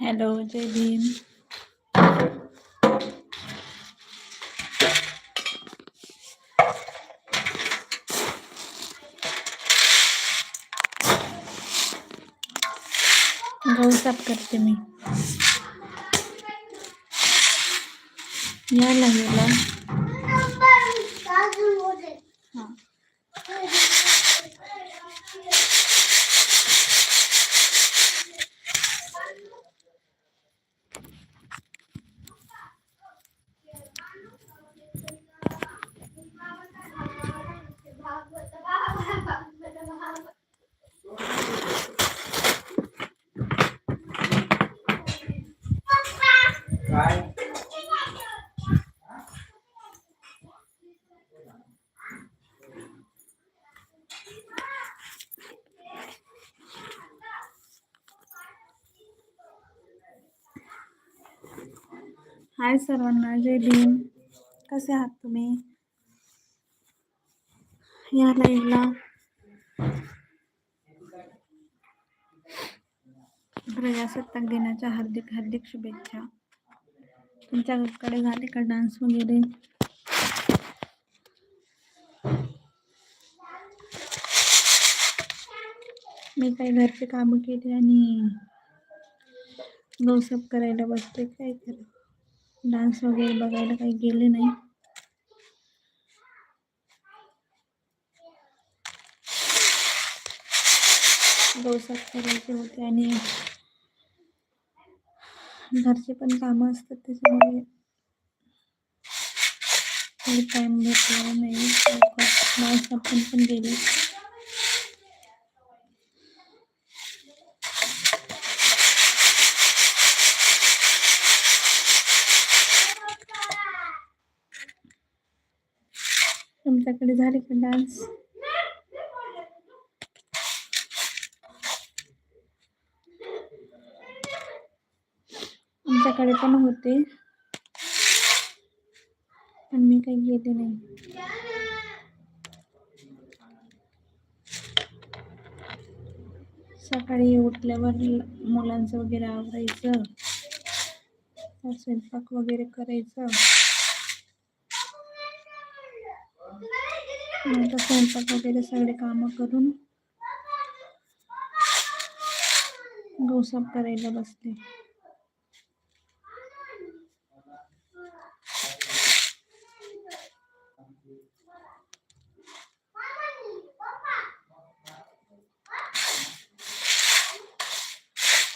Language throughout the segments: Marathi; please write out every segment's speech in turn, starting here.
हॅलो जय भीम. गहू साफ करते मी. या लागेला. हाय सर्वांना? जय भीम. कसे आहात तुम्ही? या लाईव्हला प्रजासत्ताक दिनाच्या हार्दिक हार्दिक शुभेच्छा. तुमच्याकडे झाले का डान्स वगैरे? मी काही घरचे कामं केली आणि गौसप करायला बसते. काय करा डान्स वगैरे बघायला काही गेले नाही. गौसप करायचे होते आणि घरचे पण कामं असतात त्याच्यामुळे टाइम भेटला नाही. डान्स आपण पण गेले. आमच्याकडे झाले का डान्स आमच्याकडे पण होते. पण मी काही गेले नाही. सकाळी उठल्यावर मुलांचं वगैरे आवरायचं. स्वयंपाक वगैरे करायचं. नंतर स्वयंपाक वगैरे सगळे कामं करून गौसाप करायला बसते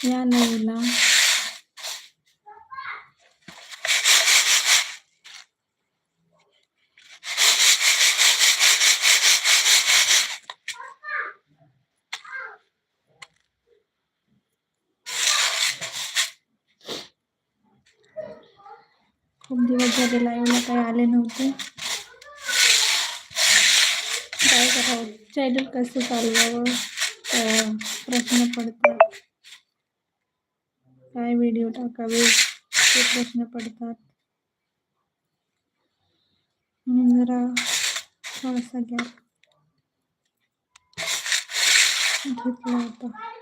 या नवीला खूप दिवस झाले लाईव्हला काही आले नव्हते. काय करावं? चॅनल कसं चालवावं? प्रश्न पडतात. काय व्हिडिओ टाकावे? ते प्रश्न पडतात. म्हणून जरा थोडासा गॅप घेतला होता.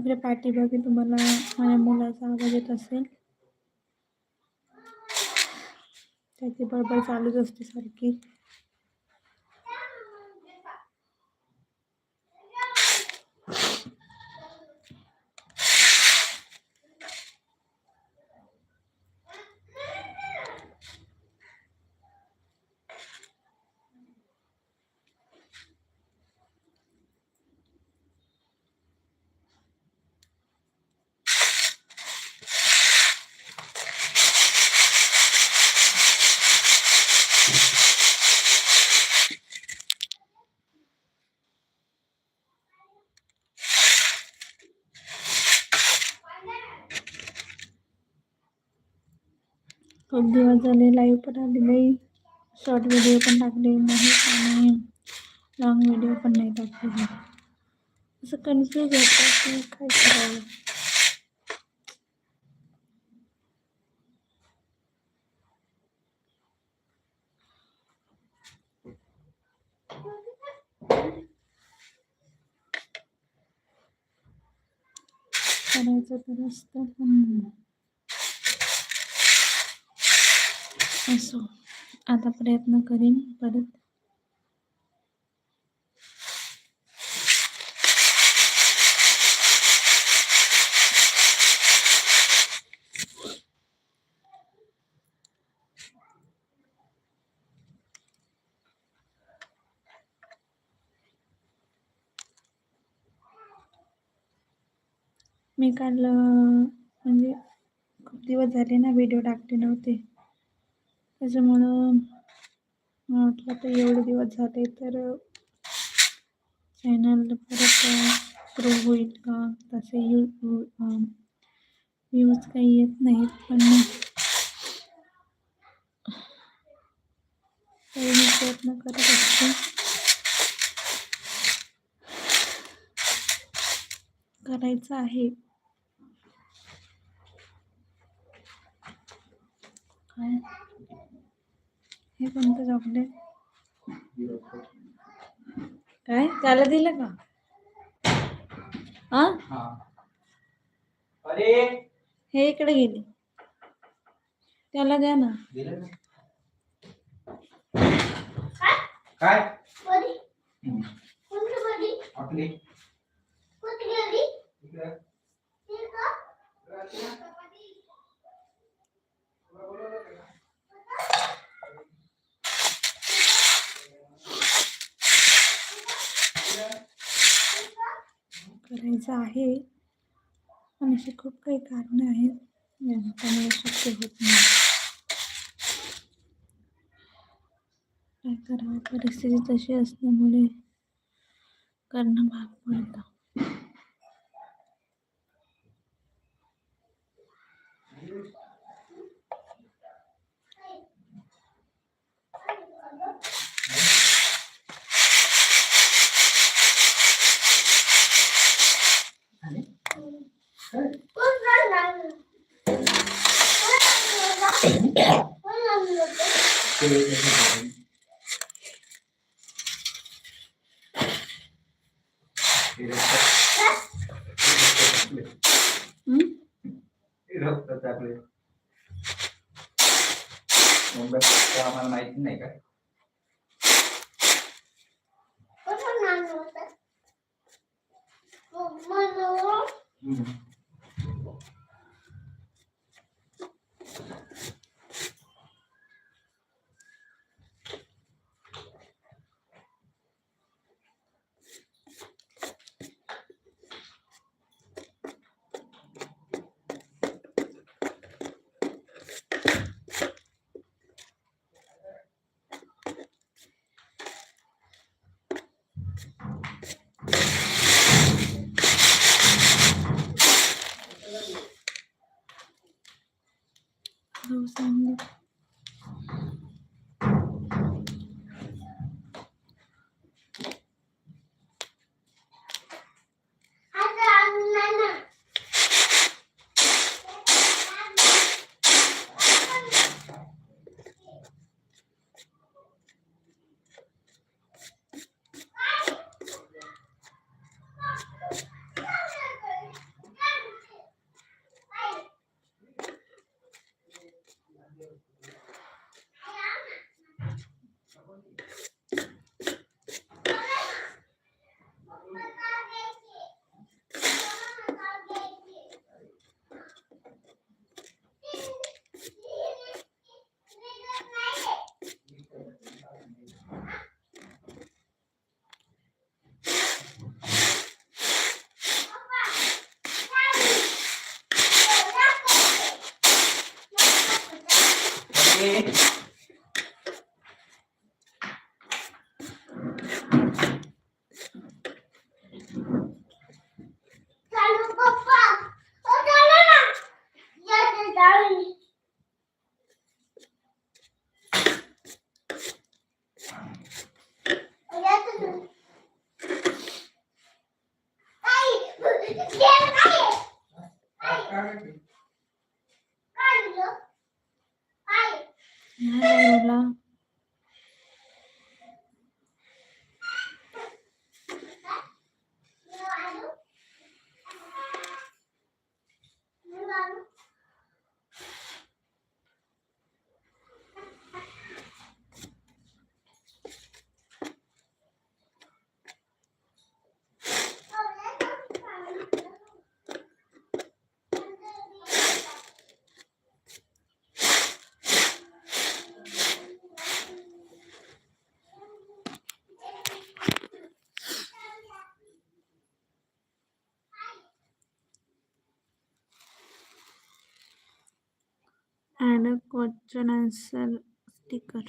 इकडे पाठीमागे तुम्हाला माझ्या मुलाचा आवाज येत असेल. त्याची बडबड चालूच असते सारखी. खूप दिवस झाले लाईव्ह पण आले नाही. शॉर्ट व्हिडिओ पण टाकले नाही आणि लॉंग व्हिडिओ पण नाही टाकले. असं कन्फ्युज होतं की काय करावं. करायचं तर असतं. पण असो. आता प्रयत्न करीन परत. मी काल म्हणजे खूप दिवस झाले ना व्हिडिओ टाकले नव्हते. त्याच्यामुळं म्हटलं तर एवढे दिवस झाले तर चॅनल परत ग्रो होईल का? तसे यू व्ह्यूज काही येत नाहीत पण मी प्रयत्न करत असते. करायचं आहे. काय? हे कोणतं चॉकलेट काय? त्याला दिलं का? हा हा अरे! हे इकडे गेले. त्याला द्या ना. दिलं ना. काय? हम्म. आपली. करायचं आहे. पण अशी खूप काही कारणं आहेत त्यामुळे शक्य होत नाही. काय करावं? परिस्थिती तशी असल्यामुळे करणं भाग पडतं आणि? ते याच्यात आहे. ते रस्त्यात- हं? ते रस्त्यात नाही and a question answer sticker.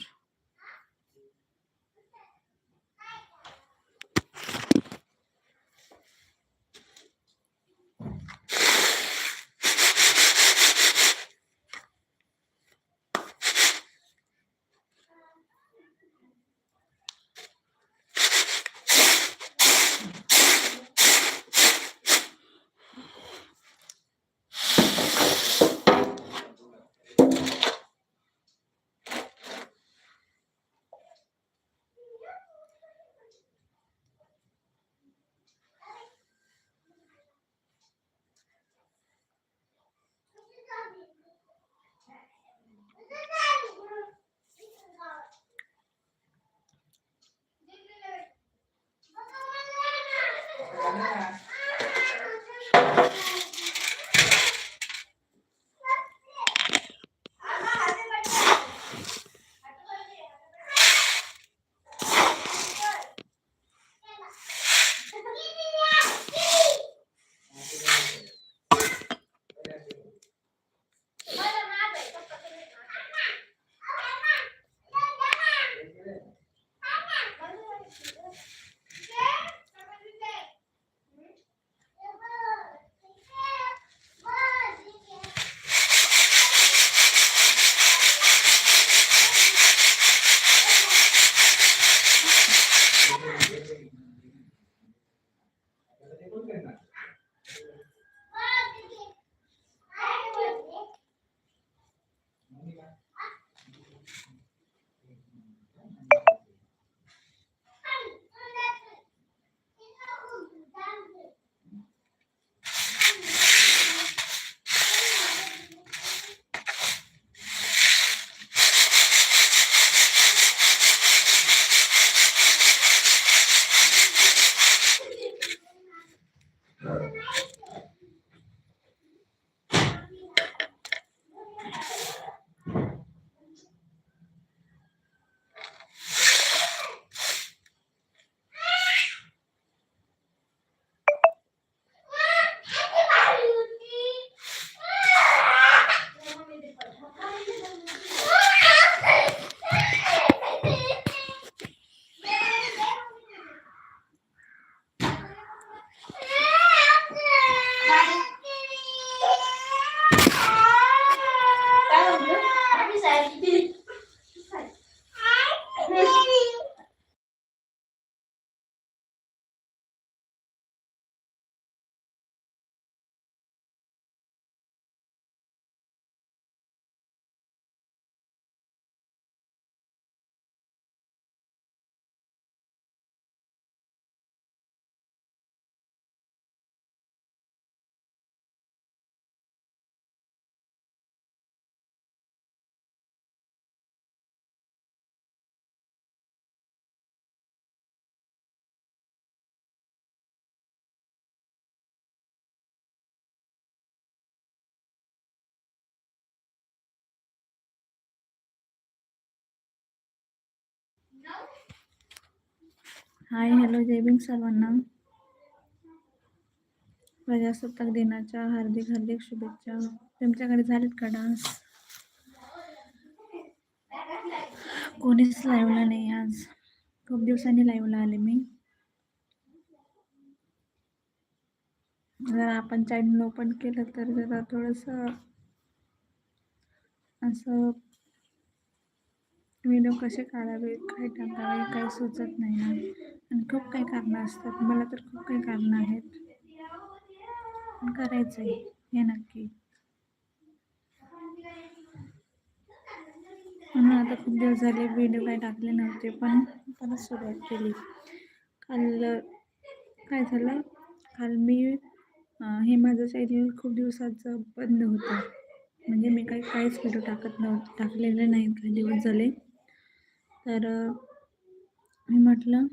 Hi hello Jai Bhim सर्वांना. प्रजासत्ताक दिनाच्या हार्दिक हार्दिक शुभेच्छा. तुमच्याकडे झालेत का डान्स? कोणीच लाईव्हला नाही आज. खूप दिवसांनी लाईव्हला आले मी. जर आपण चॅनल ओपन केलं तर जरा थोडंसं असं व्हिडिओ कसे काढावे काय टाकावे काही सुचत नाही ना. आणि खूप काही कारणं असतात. मला तर खूप काही कारणं आहेत. पण करायचं आहे हे नक्की. म्हणून आता खूप दिवस झाले व्हिडिओ काही टाकले नव्हते पण परत सुरुवात केली. काल काय झालं? काल मी हे माझं चॅनल खूप दिवसाचं बंद होतं. म्हणजे मी काही काहीच व्हिडिओ टाकत नव्हते टाकलेले नाहीत काही दिवस झाले. तर मी म्हटलं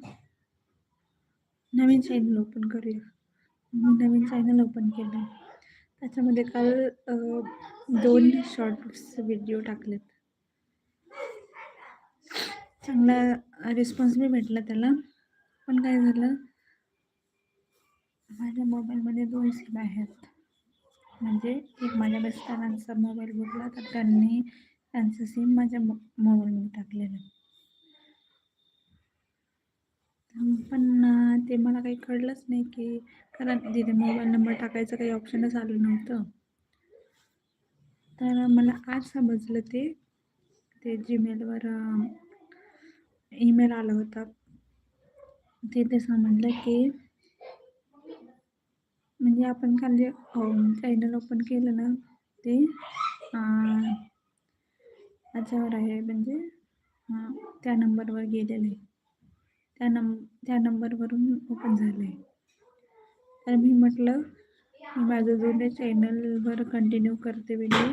नवीन चॅनल ओपन करूया. मग नवीन चॅनल ओपन केलं. त्याच्यामध्ये काल दोन शॉर्ट्स व्हिडिओ टाकलेत. चांगला रिस्पॉन्स बी भेटला त्याला. पण काय झालं? माझ्या मोबाईलमध्ये दोन सिम आहेत. म्हणजे एक माझ्या मिस्टरांचा मोबाईल बघला तर त्यांनी त्यांचं सिम माझ्या मो मोबाईलमध्ये टाकलेलं. पण ते मला काही कळलंच नाही की कारण तिथे मोबाईल नंबर टाकायचं काही ऑप्शनच आलं नव्हतं. तर मला आज समजलं ते ते जीमेलवर ईमेल आला होता. तिथे समजलं की म्हणजे आपण काल जे चॅनल ओपन केलं ना ते याच्यावर आहे. म्हणजे त्या नंबरवर गेलेलं आहे. त्या नंब त्या नंबरवरून ओपन झालं आहे तर मी म्हटलं मी माझं जुन्या चॅनलवर कंटिन्यू करते व्हिडिओ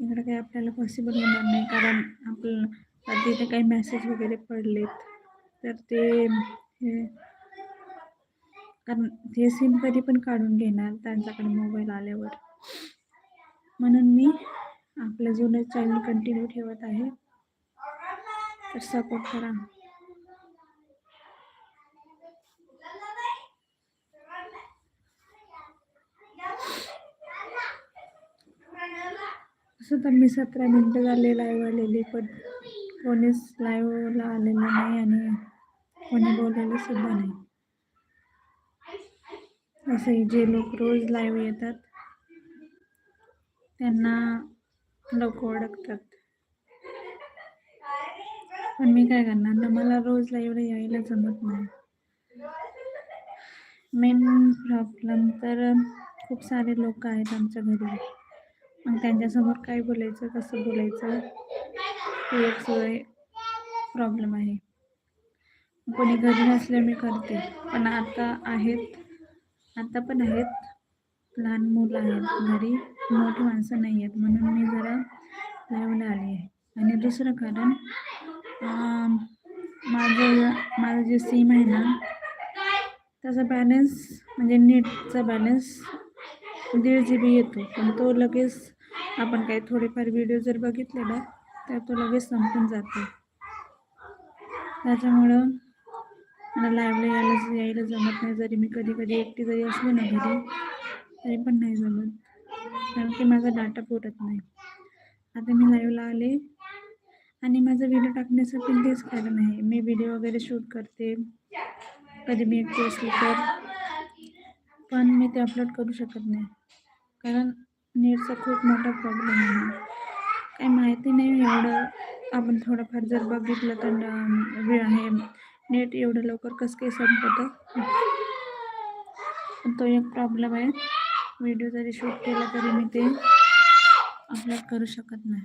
इकडं काही आपल्याला पॉसिबल होणार नाही कारण आपलं तिथे काही मेसेज वगैरे पडलेत. तर ते हे कारण ते सिम कधी पण काढून घेणार त्यांच्याकडे मोबाईल आल्यावर. म्हणून मी आपलं जुनं चॅनल कंटिन्यू ठेवत आहे. तर सपोर्ट करा. असं तर मी सतरा मिनटं झाले लाईव्ह आलेली पण कोणीच लाईव्हला आलेलं नाही आणि कोणी बोललेलं सुद्धा नाही. असे जे लोक रोज लाईव्ह येतात त्यांना लोक ओळखतात पण मी काय करणार ना मला रोज लाईव्हला यायला जमत नाही. मेन प्रॉब्लेम तर खूप सारे लोक आहेत आमच्या घरी. मग त्यांच्यासमोर काय बोलायचं कसं बोलायचं हे एक सगळे प्रॉब्लेम आहे. कोणी घरी नसल्या मी करते पण आता आहेत आता पण आहेत. लहान मुलं आहेत घरी मोठी माणसं नाही आहेत म्हणून मी जरा लाईव्हला आली आहे. आणि दुसरं कारण माझं माझं जे सिम आहे ना त्याचा बॅलन्स म्हणजे नेटचा बॅलन्स दीड जी बी येतो. पण तो लगेच आपण काही थोडेफार व्हिडिओ जर बघितले ना तर तो लगेच संपून जातो. त्याच्यामुळं मला लाईव्हला यायला यायला जमत नाही. जरी मी कधी कधी एकटी जरी असले ना घरी तरी पण नाही जमत. कारण की माझा डाटा पुरत नाही. आता मी लाईव्हला आले आणि माझा व्हिडिओ टाकण्यासाठी तेच कारण आहे. मी व्हिडिओ वगैरे शूट करते. कधी मी एकटी असली तर. पण मी ते अपलोड करू शकत नाही. कारण नेटचा खूप मोठा प्रॉब्लेम आहे. काही माहिती नाही एवढं. आपण थोडंफार जर बघितलं तर वेळ आहे. नेट एवढं लवकर कसं काही संपतं? तो एक प्रॉब्लेम आहे. व्हिडिओ जरी शूट केला तरी मी ते अपलोड करू शकत नाही.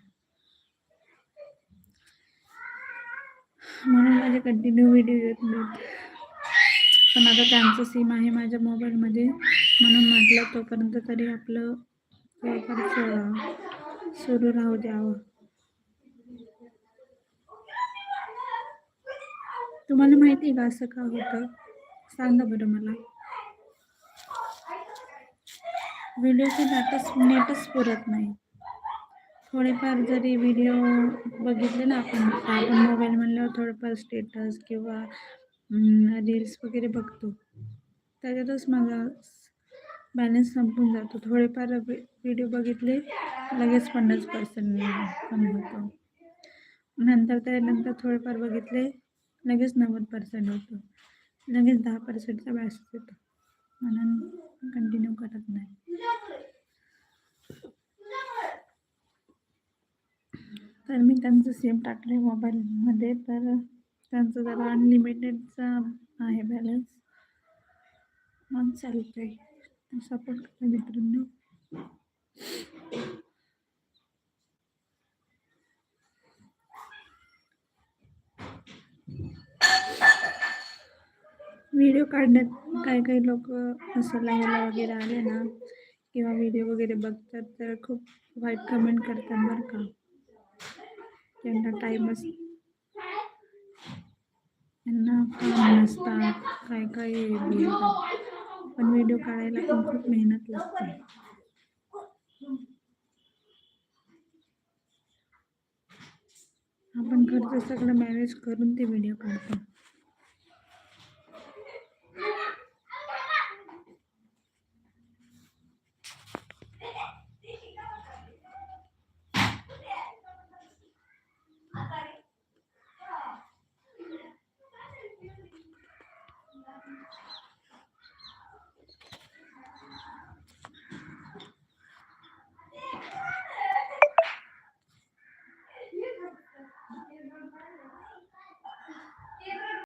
म्हणून माझे कंटिन्यू व्हिडिओ येत नाहीत पण आता त्यांचं सिम आहे माझ्या मोबाईलमध्ये म्हणून म्हटलं तोपर्यंत तरी आपलं सुरू राहू द्यावं. तुम्हाला माहिती आहे का असं का होतं? सांगा बरं मला. व्हिडिओचं डाटाच नेटच पुरत नाही. थोडेफार जरी व्हिडिओ बघितले ना आपण आपण मोबाईल म्हणल्यावर थोडंफार स्टेटस किंवा रील्स वगैरे बघतो. त्याच्यातच माझा बॅलन्स संपून जातो. थोडेफार व्हिडिओ बघितले लगेच पन्नास पर्सेंट कमी होतो. नंतर त्यानंतर थोडेफार बघितले लगेच नव्वद पर्सेंट होतो. लगेच दहा पर्सेंटचा बॅस येतो म्हणून कंटिन्यू करत नाही. तर मी त्यांचं सेम टाकले मोबाईलमध्ये तर त्यांचं जरा अनलिमिटेडचा आहे बॅलन्स मग चालतं आहे सपोर्ट करा मित्रांनो. व्हिडिओ काढण्यात काही काही लोक असं लावायला वगैरे आले ना किंवा व्हिडिओ वगैरे बघतात तर खूप वाईट कमेंट करतात बरं का. त्यांना टाईमच त्यांना काम नसतात काय काय बोलतात पण व्हिडिओ काढायला पण खूप मेहनत लागते. आपण घरचं सगळं मॅनेज करून ते व्हिडिओ काढतो.